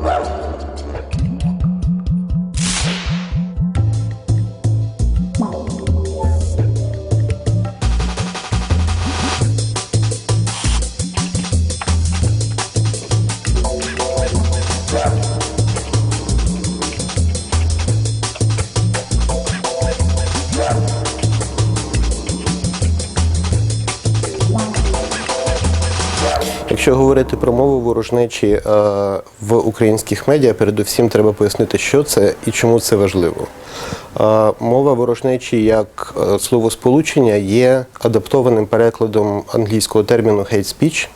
Wow. Якщо говорити про мову ворожнечі е, в українських медіа, передусім треба пояснити, що це і чому це важливо. Е, Мова ворожнечі як е, словосполучення є адаптованим перекладом англійського терміну hate speech.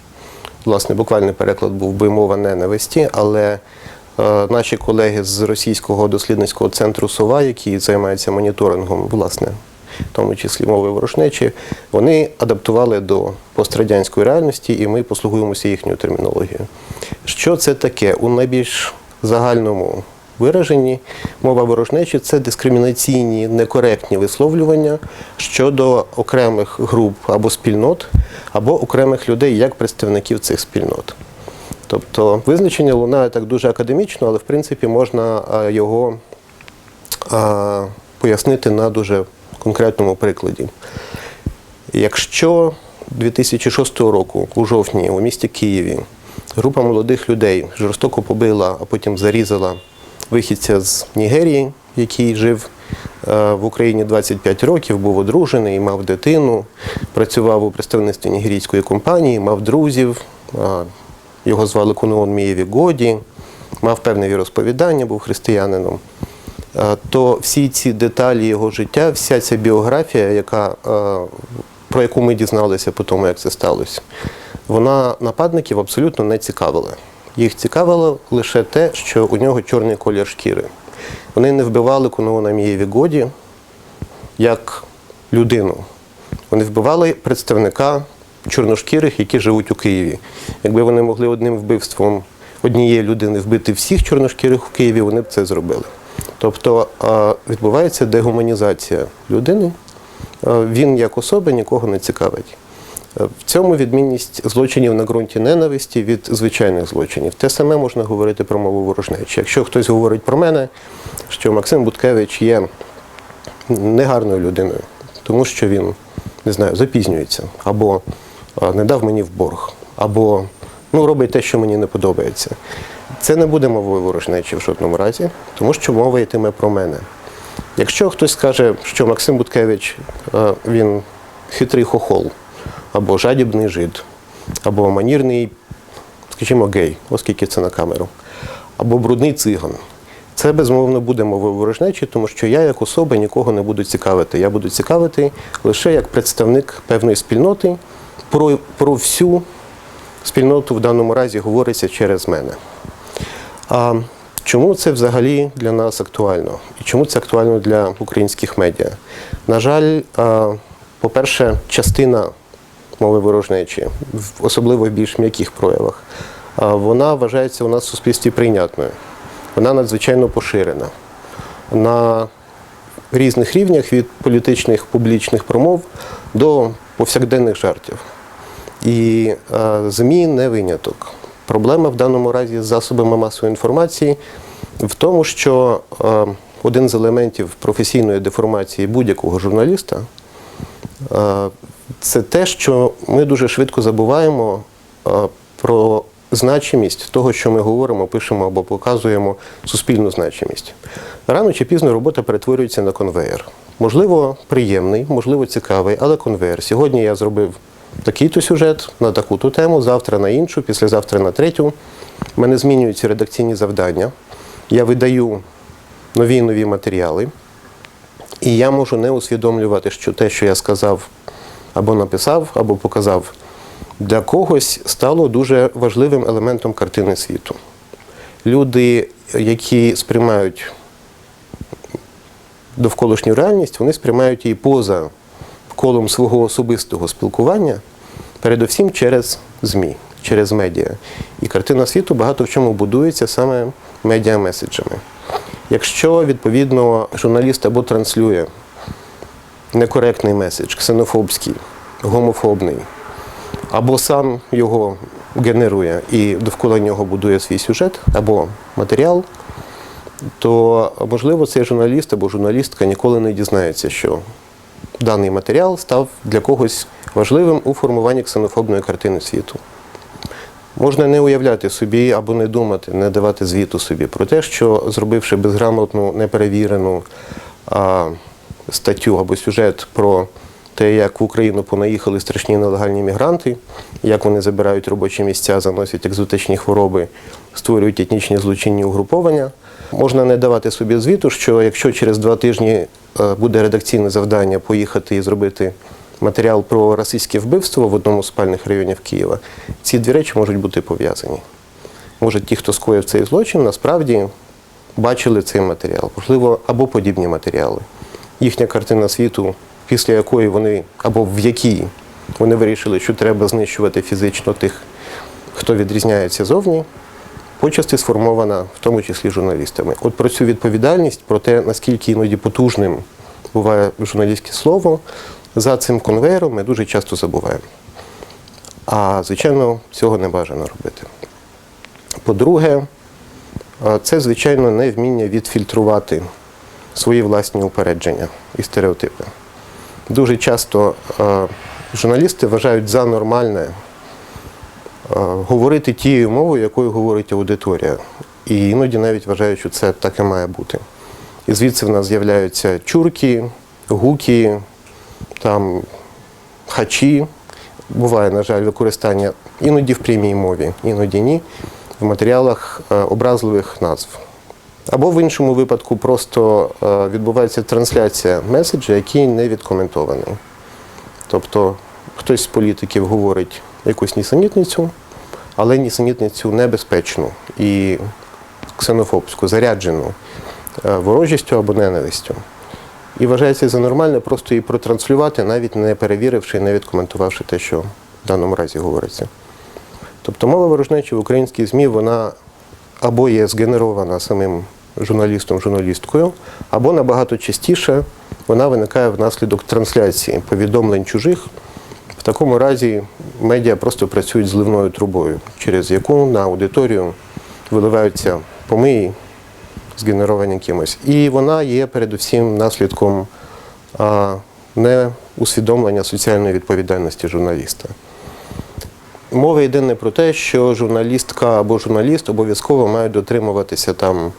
Власне, буквальний переклад був би мова ненависті, але наші колеги з російського дослідницького центру СОВА, які займаються моніторингом, власне, в тому числі мови ворожнечі, вони адаптували до пострадянської реальності, і ми послугуємося їхньою термінологією. Що це таке? У найбільш загальному вираженні мова ворожнечі це дискримінаційні, некоректні висловлювання щодо окремих груп або спільнот, або окремих людей як представників цих спільнот. Тобто визначення лунає так дуже академічно, але в принципі можна його пояснити на дуже конкретному прикладі. Якщо 2006 року, у жовтні, у місті Києві, група молодих людей жорстоко побила, а потім зарізала вихідця з Нігерії, який жив е, в Україні 25 років, був одружений, мав дитину, працював у представництві нігерійської компанії, мав друзів, його звали Кунуон Мієві Годі, мав певне віросповідання, був християнином. Е, То всі ці деталі його життя, вся ця біографія, яка, е, про яку ми дізналися по тому, як це сталося, вона нападників абсолютно не цікавила. Їх цікавило лише те, що у нього чорний колір шкіри. Вони не вбивали Кунуона Мієві Годі як людину. Вони вбивали представника чорношкірих, які живуть у Києві. Якби вони могли одним вбивством однієї людини вбити всіх чорношкірих у Києві, вони б це зробили. Тобто відбувається дегуманізація людини. Він як особа нікого не цікавить. Е, В цьому відмінність злочинів на ґрунті ненависті від звичайних злочинів. Те саме можна говорити про мову ворожнечі. Якщо хтось говорить про мене, що Максим Буткевич є негарною людиною, тому що він не знаю, запізнюється, або не дав мені в борг, або ну, робить те, що мені не подобається. Це не буде мовою ворожнечі в жодному разі, тому що мова йтиме про мене. Якщо хтось скаже, що Максим Буткевич е, він хитрий хохол, або жадібний жид, або манірний, скажімо, гей, оскільки це на камеру, або брудний циган. Це безмовно буде мовою ворожнечі, тому що я як особа нікого не буду цікавити. Я буду цікавити лише як представник певної спільноти. Про, про всю спільноту в даному разі говориться через мене. А чому це взагалі для нас актуально? І чому це актуально для українських медіа? На жаль, по-перше, частина мови ворожнечі, особливо в більш м'яких проявах, вона вважається у нас в суспільстві прийнятною. Вона надзвичайно поширена. На різних рівнях від політичних публічних промов до повсякденних жартів. І ЗМІ не виняток. Проблема в даному разі з засобами масової інформації в тому, що е, один з елементів професійної деформації будь-якого журналіста е, це те, що ми дуже швидко забуваємо е, про значимість того, що ми говоримо, пишемо або показуємо суспільну значимість. Рано чи пізно робота перетворюється на конвеєр. Можливо, приємний, можливо, цікавий, але конвеєр. Сьогодні я зробив такий-то сюжет на таку-то тему, завтра на іншу, післязавтра на третю. У мене змінюються редакційні завдання. Я видаю нові нові матеріали. І я можу не усвідомлювати, що те, що я сказав або написав, або показав, для когось стало дуже важливим елементом картини світу. Люди, які сприймають довколишню реальність, вони сприймають її поза колом свого особистого спілкування, передусім через ЗМІ, через медіа. І картина світу багато в чому будується саме медіамеседжами. Якщо відповідно журналіст або транслює некоректний меседж, ксенофобський, гомофобний, або сам його генерує і довкола нього будує свій сюжет або матеріал, то можливо цей журналіст або журналістка ніколи не дізнається, що даний матеріал став для когось важливим у формуванні ксенофобної картини світу. Можна не уявляти собі або не думати, не давати звіту собі про те, що зробивши безграмотну, неперевірену а, статтю або сюжет про те, як в Україну понаїхали страшні нелегальні мігранти, як вони забирають робочі місця, заносять екзотичні хвороби, створюють етнічні злочинні угруповання. Можна не давати собі звіту, що якщо через два тижні е, буде редакційне завдання поїхати і зробити матеріал про расистське вбивство в одному з спальних районів Києва, ці дві речі можуть бути пов'язані. Може, ті, хто скоїв цей злочин, насправді бачили цей матеріал, можливо, або подібні матеріали. Їхня картина світу, після якої вони, або в якій вони вирішили, що треба знищувати фізично тих, хто відрізняється зовні, почасти сформована, в тому числі журналістами. От про цю відповідальність, про те, наскільки іноді потужним буває журналістське слово, за цим конвейером ми дуже часто забуваємо. А звичайно, цього не бажано робити. По-друге, це, звичайно, невміння відфільтрувати свої власні упередження і стереотипи. Дуже часто журналісти вважають за нормальне говорити тією мовою, якою говорить аудиторія. І іноді навіть вважають, що це так і має бути. І звідси в нас з'являються чурки, гуки, там хачі. Буває, на жаль, використання іноді в прямій мові, іноді ні, в матеріалах е, образливих назв. Або в іншому випадку просто е, відбувається трансляція меседжа, який не відкоментований. Тобто хтось з політиків говорить якусь нісенітницю, але нісенітницю небезпечну і ксенофобську, заряджену е, ворожістю або ненавистю. І вважається за нормальне просто її протранслювати, навіть не перевіривши і не відкоментувавши те, що в даному разі говориться. Тобто мова ворожнечі в українській ЗМІ вона або є згенерована самим журналістом, журналісткою, або набагато частіше вона виникає внаслідок трансляції повідомлень чужих. В такому разі медіа просто працюють зливною трубою, через яку на аудиторію виливаються помиї, згенеровані кимось. І вона є передусім наслідком неусвідомлення соціальної відповідальності журналіста. Мова йде не про те, що журналістка або журналіст обов'язково мають дотримуватися там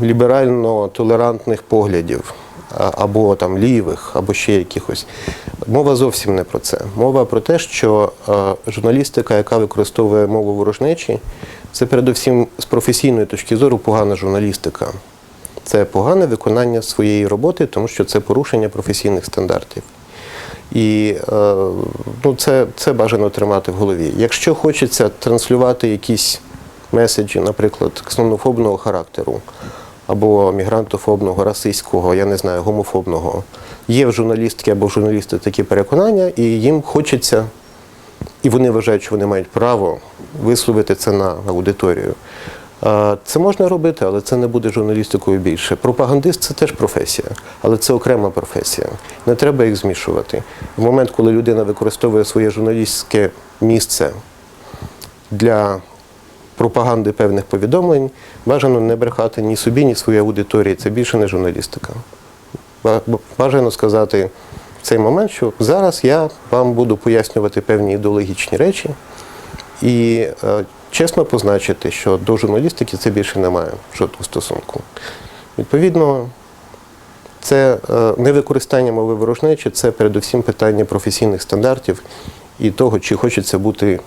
ліберально-толерантних поглядів, або там лівих, або ще якихось. Мова зовсім не про це. Мова про те, що журналістика, яка використовує мову ворожнечі, це передусім з професійної точки зору погана журналістика. Це погане виконання своєї роботи, тому що це порушення професійних стандартів. І ну, це, це бажано тримати в голові. Якщо хочеться транслювати якісь меседжі, наприклад, ксенофобного характеру, або мігрантофобного, расистського, я не знаю, гомофобного, є в журналістки або в журналіста такі переконання, і їм хочеться, і вони вважають, що вони мають право висловити це на аудиторію. Це можна робити, але це не буде журналістикою більше. Пропагандист це теж професія, але це окрема професія. Не треба їх змішувати. В момент, коли людина використовує своє журналістське місце для пропаганди певних повідомлень, бажано не брехати ні собі, ні своїй аудиторії. Це більше не журналістика. Бажано сказати в цей момент, що зараз я вам буду пояснювати певні ідеологічні речі. І е, чесно позначити, що до журналістики це більше не має жодного стосунку. Відповідно, це е, не використання мови ворожнечі, це передусім питання професійних стандартів і того, чи хочеться бути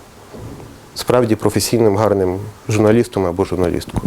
справді професійним гарним журналістом або журналісткою.